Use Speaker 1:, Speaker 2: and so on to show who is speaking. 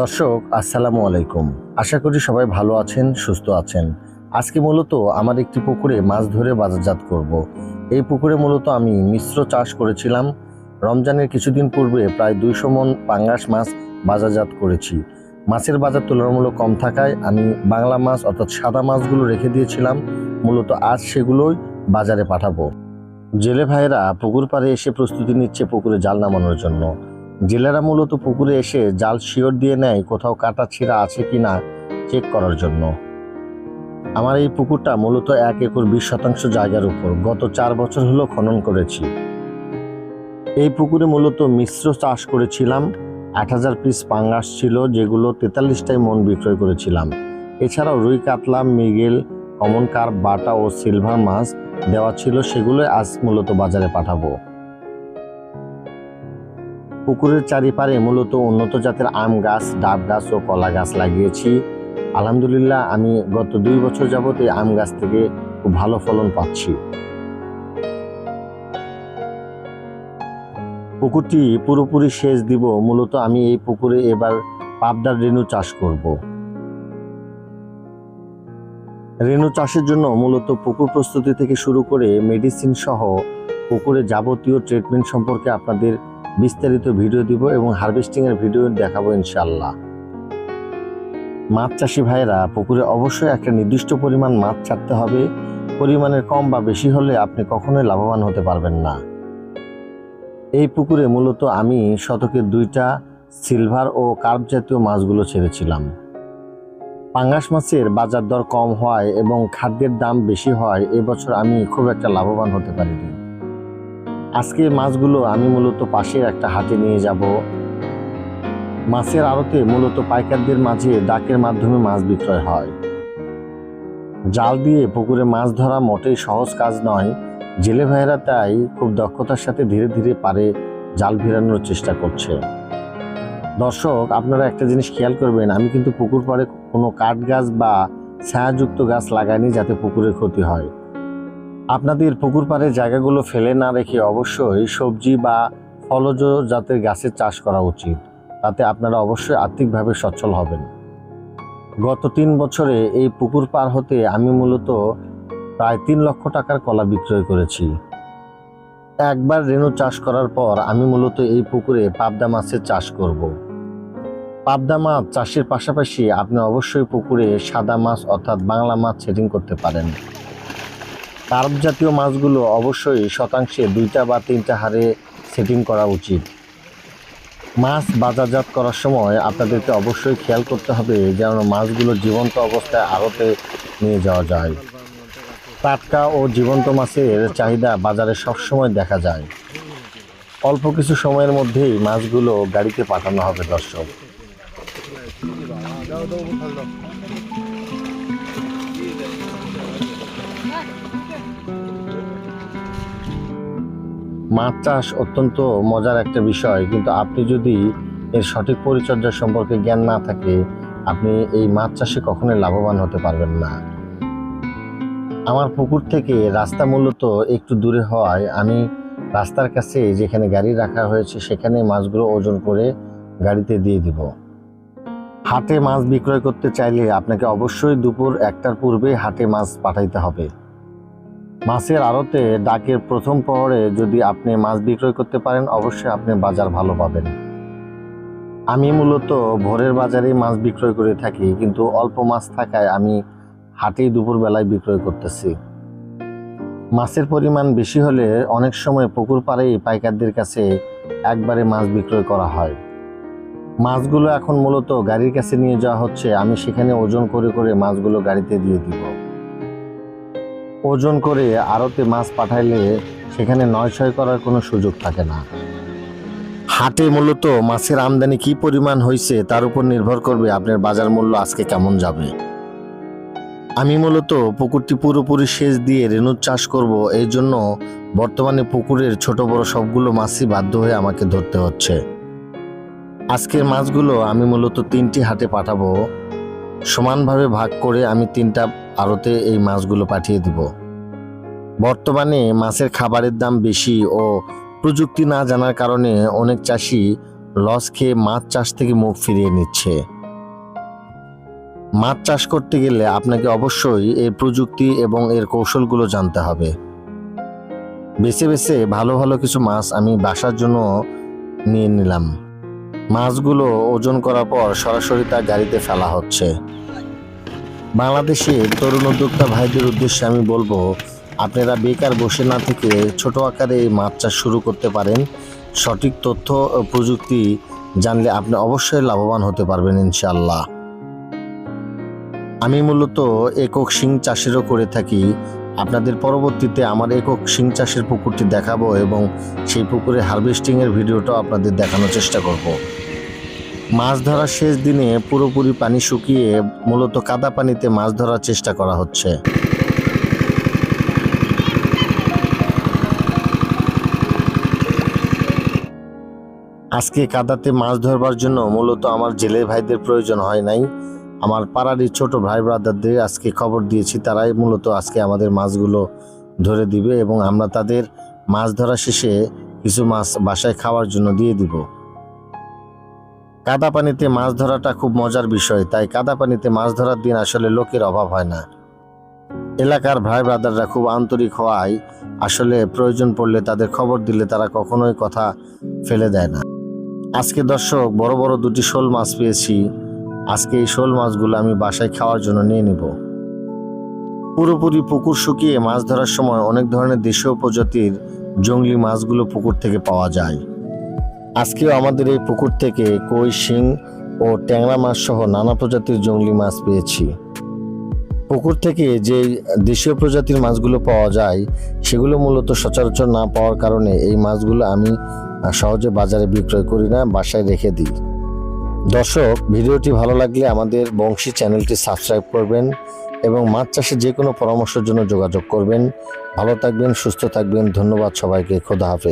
Speaker 1: দর্শক, আসসালামু আলাইকুম। আশা করি সবাই ভালো আছেন, সুস্থ আছেন। আজকে মূলত আমার একটি পুকুরে মাছ ধরে বাজারজাত করব। এই পুকুরে মূলত আমি মিশ্র চাষ করেছিলাম। রমজানের কিছুদিন পূর্বে প্রায় দুইশো মন পাঙ্গাস মাছ বাজারজাত করেছি। মাছের বাজার তুলনামূলক কম থাকায় আমি বাংলা মাছ অর্থাৎ সাদা মাছগুলো রেখে দিয়েছিলাম। মূলত আজ সেগুলোই বাজারে পাঠাবো। জেলে ভাইয়েরা পুকুর পাড়ে এসে প্রস্তুতি নিচ্ছে পুকুরে জাল নামানোর জন্য। জেলেরা মূলত পুকুরে এসে জাল শিওর দিয়ে নেয় কোথাও কাটা ছিঁড়া আছে কি না চেক করার জন্য। আমার এই পুকুরটা মূলত এক একর বিশ শতাংশ জায়গার উপর। গত চার বছর হলো খনন করেছি। এই পুকুরে মূলত মিশ্র চাষ করেছিলাম। আট হাজার পিস পাঙ্গাস ছিল, যেগুলো তেতাল্লিশটাই মন বিক্রয় করেছিলাম। এছাড়াও রুই কাতলা, মৃগেল কমন কার্প, বাটা ও সিলভার মাছ দেওয়া ছিল, সেগুলো আজ মূলত বাজারে পাঠাবো। পুকুরের চারিপারে মূলত উন্নত জাতের আম গাছ, ডাব গাছ ও কলা গাছ লাগিয়েছি। আলহামদুলিল্লাহ, আমি গত দুই বছর যাবত এই আম গাছ থেকে খুব ভালো ফলন পাচ্ছি। পুকুরটি পুরোপুরি সেচ দিব, মূলত আমি এই পুকুরে এবার পাবদার রেণু চাষ করব। রেণু চাষের জন্য মূলত পুকুর প্রস্তুতি থেকে শুরু করে মেডিসিন সহ পুকুরে যাবতীয় ট্রিটমেন্ট সম্পর্কে আপনাদের বিস্তারিত ভিডিও দিব এবং হারভেস্টিং এর ভিডিও দেখাবো ইনশাল্লাহ মাছ চাষি ভাইয়েরা, পুকুরে অবশ্যই একটা নির্দিষ্ট পরিমাণ মাছ ছাড়তে হবে। পরিমাণের কম বা বেশি হলে আপনি কখনোই লাভবান হতে পারবেন না। এই পুকুরে মূলত আমি শতকে দুইটা সিলভার ও কার্প জাতীয় মাছগুলো ছেড়েছিলাম। পাঙ্গাস মাছের বাজার দর কম হয় এবং খাদ্যের দাম বেশি হয়, এবছর আমি খুব একটা লাভবান হতে পারিনি। আজকে মাছগুলো আমি মূলত পাশের একটা হাটে নিয়ে যাব। মাছের আড়তে মূলত পাইকারদের মাঝে ডাকের মাধ্যমে মাছ বিক্রয় হয়। জাল দিয়ে পুকুরে মাছ ধরা মোটেই সহজ কাজ নয়। জেলে ভাইয়েরা তাই খুব দক্ষতার সাথে ধীরে ধীরে পারে জাল ভিড়ানোর চেষ্টা করছে। দর্শক, আপনারা একটা জিনিস খেয়াল করবেন, আমি কিন্তু পুকুর পাড়ে কোনো কাঠ গাছ বা ছায়াযুক্ত গাছ লাগাইনি যাতে পুকুরের ক্ষতি হয়। আপনাদের পুকুর পাড়ে জায়গাগুলো ফেলে না রেখে অবশ্যই সবজি বা ফলজ জাতের গাছের চাষ করা উচিত। তাতে আপনারা অবশ্যই আর্থিকভাবে সচ্ছল হবেন। গত তিন বছরে এই পুকুর পার হতে আমি মূলত প্রায় তিন লক্ষ টাকার কলা বিক্রয় করেছি। একবার রেণু চাষ করার পর আমি মূলত এই পুকুরে পাবদা মাছের চাষ করব। পাবদা মাছ চাষের পাশাপাশি আপনি অবশ্যই পুকুরে সাদা মাছ অর্থাৎ বাংলা মাছ সেটিং করতে পারেন। কার্প জাতীয় মাছগুলো অবশ্যই শতাংশে দুইটা বা তিনটা হারে সেটিং করা উচিত। মাছ বাজারজাত করার সময় আপনাদেরকে অবশ্যই খেয়াল করতে হবে যেন মাছগুলো জীবন্ত অবস্থায় আড়তে নিয়ে যাওয়া যায়। টাটকা ও জীবন্ত মাছের চাহিদা বাজারে সবসময় দেখা যায়। অল্প কিছু সময়ের মধ্যেই মাছগুলো গাড়িতে পাঠানো হবে দর্শক। মাছ চাষ অত্যন্ত মজার একটা বিষয়, কিন্তু আপনি যদি এর সঠিক পরিচর্যা সম্পর্কে জ্ঞান না থাকে, আপনি এই মাছ চাষে কখনোই লাভবান হতে পারবেন না। আমার পুকুর থেকে রাস্তা মূলত একটু দূরে হওয়ায় আমি রাস্তার কাছে যেখানে গাড়ি রাখা হয়েছে সেখানে মাছগুলো ওজন করে গাড়িতে দিয়ে দিব। হাটে মাছ বিক্রয় করতে চাইলে আপনাকে অবশ্যই দুপুর একটার পূর্বে হাটে মাছ পাঠাইতে হবে। মাছের আড়তে ডাকের প্রথম প্রহরে যদি আপনি মাছ বিক্রয় করতে পারেন, অবশ্যই আপনি বাজার ভালো পাবেন। আমি মূলত ভোরের বাজারে মাছ বিক্রয় করে থাকি, কিন্তু অল্প মাছ থাকায় আমি হাটেই দুপুরবেলায় বিক্রয় করতেছি। মাছের পরিমাণ বেশি হলে অনেক সময় পুকুর পাড়েই পাইকারদের কাছে একবারে মাছ বিক্রয় করা হয়। মাছগুলো এখন মূলত গাড়ির কাছে নিয়ে যাওয়া হচ্ছে, আমি সেখানে ওজন করে করে মাছগুলো গাড়িতে দিয়ে দিব। ওজন করে আড়তে মাছ পাঠাইলে সেখানে নয় ছয় করার কোনো সুযোগ থাকে না। হাটে মূলত মাছের আমদানি কি পরিমাণ হয়েছে তার উপর নির্ভর করবে আপনার বাজার মূল্য আজকে কেমন যাবে। আমি মূলত পুকুরটি পুরোপুরি সেচ দিয়ে রেণুর চাষ করব, এই জন্য বর্তমানে পুকুরের ছোট বড় সবগুলো মাছই বাধ্য হয়ে আমাকে ধরতে হচ্ছে। আজকের মাছগুলো আমি মূলত তিনটি হাটে পাঠাবো। সমানভাবে ভাগ করে আমি তিনটা আড়তে এই মাছগুলো পাঠিয়ে দিব। বর্তমানে মাছের খাবারের দাম বেশি ও প্রযুক্তি না জানার কারণে অনেক চাষি লস খেয়ে মাছ চাষ থেকে মুখ ফিরিয়ে নিচ্ছে। মাছ চাষ করতে গেলে আপনাকে অবশ্যই এই প্রযুক্তি এবং এর কৌশলগুলো জানতে হবে। বেছে বেছে ভালো ভালো কিছু মাছ আমি বাসার জন্য নিয়ে নিলাম। মাছগুলো ওজন করার পর সরাসরি তা গাড়িতে ফেলা হচ্ছে। বাংলাদেশের তরুণ উদ্যোক্তা ভাইদের উদ্দেশ্যে আমি বলব, আপনারা বেকার বসে না থেকে ছোট আকারে মাছ চাষ শুরু করতে পারেন। সঠিক তথ্য প্রযুক্তি জানলে আপনি অবশ্যই লাভবান হতে পারবেন ইনশাল্লাহ আমি মূলত একক শিং চাষেরও করে থাকি। আপনাদের পরবর্তীতে আমার একক শিং চাষের পুকুরটি দেখাবো এবং সেই পুকুরে হারভেস্টিংয়ের ভিডিওটাও আপনাদের দেখানোর চেষ্টা করব। মাছ ধরার শেষ দিনে পুরোপুরি পানি শুকিয়ে মূলত কাদা পানিতে মাছ ধরার চেষ্টা করা হচ্ছে। আজকে কাদাতে মাছ ধরবার জন্য মূলত আমার জেলে ভাইদের প্রয়োজন হয় নাই। আমার পাড়ারই ছোট ভাই ব্রাদারদের আজকে খবর দিয়েছি, তারাই মূলত আজকে আমাদের মাছগুলো ধরে দিবে এবং আমরা তাদের মাছ ধরা শেষে কিছু মাছ বাসায় খাওয়ার জন্য দিয়ে দিব। কাদা পানিতে মাছ ধরাটা খুব মজার বিষয়, তাই কাদা পানিতে মাছ ধরার দিন আসলে লোকের অভাব হয় না। এলাকার ভাই ব্রাদাররা খুব আন্তরিক হওয়ায় আসলে প্রয়োজন পড়লে তাদের খবর দিলে তারা কখনোই কথা ফেলে দেয় না। আজকে দর্শক, বড় বড় দুটি শোল মাছ পেয়েছি। আজকে এই শোল মাছগুলো আমি বাসায় খাওয়ার জন্য নিয়ে নিব। পুরোপুরি পুকুর শুকিয়ে মাছ ধরার সময় অনেক ধরনের দেশীয় প্রজাতির জঙ্গলি মাছগুলো পুকুর থেকে পাওয়া যায়। আজকেও আমাদের এই পুকুর থেকে কই শিং ও ট্যাংরা মাছ সহ নানা প্রজাতির জঙ্গলি মাছ পেয়েছি। পুকুর থেকে যে দেশীয় প্রজাতির মাছগুলো পাওয়া যায়, সেগুলো মূলত সচরাচর না পাওয়ার কারণে এই মাছগুলো আমি সহজে বাজারে বিক্রয় করি না, বাসায় রেখে দিই। দর্শক, ভিডিওটি ভালো লাগলে আমাদের বংশী চ্যানেলটি সাবস্ক্রাইব করবেন এবং মাছ চাষে যে কোনো পরামর্শের জন্য যোগাযোগ করবেন। ভালো থাকবেন, সুস্থ থাকবেন, ধন্যবাদ সবাইকে, খোদা হাফেজ।